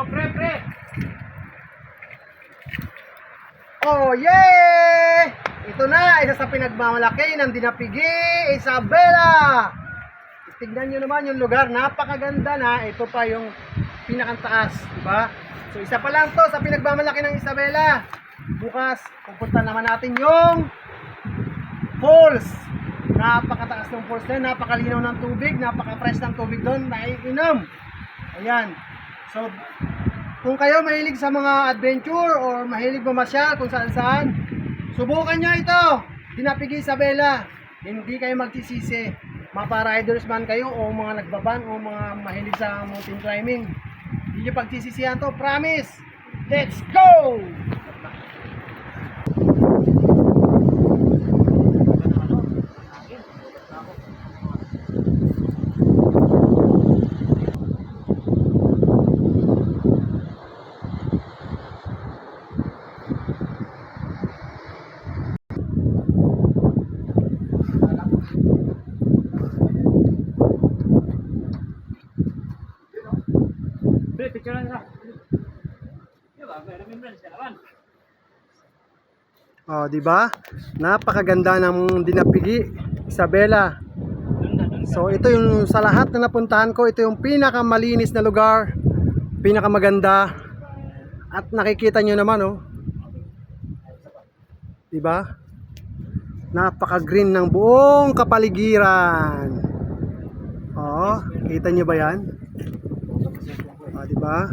Oh, pre, pre. Oh, yay! Ito na, isa sa pinagmamalaki ng Dinapigi, Isabela. Tingnan nyo naman yung lugar, napakaganda na. Ito pa yung pinakantaas, di ba? So isa pa lang to sa pinagmamalaki ng Isabela. Bukas, pupunta naman natin yung falls. Napakataas ng falls na, napakalinaw ng tubig, napaka-fresh ng tubig doon, naiinom. Ayan, So, kung kayo mahilig sa mga adventure or mahilig mamasyal kung saan saan, subukan nyo ito. Dinapigi Isabela. Hindi kayo magsisisi. Mapa-riders man kayo o mga nagbaban o mga mahilig sa mountain climbing. Hindi nyo pagsisisihan to. Promise! Let's go! Pre, picture lang na. Diba, may remembrance ka naman. Oh, di ba? Napakaganda ng Dinapigi Isabela. So ito yung sa lahat na napuntahan ko, ito yung pinakamalinis na lugar, pinakamaganda. At nakikita nyo naman oh. 'Di ba? Napaka-green ng buong kapaligiran. Oh, kita nyo ba 'yan? Oh, 'di ba?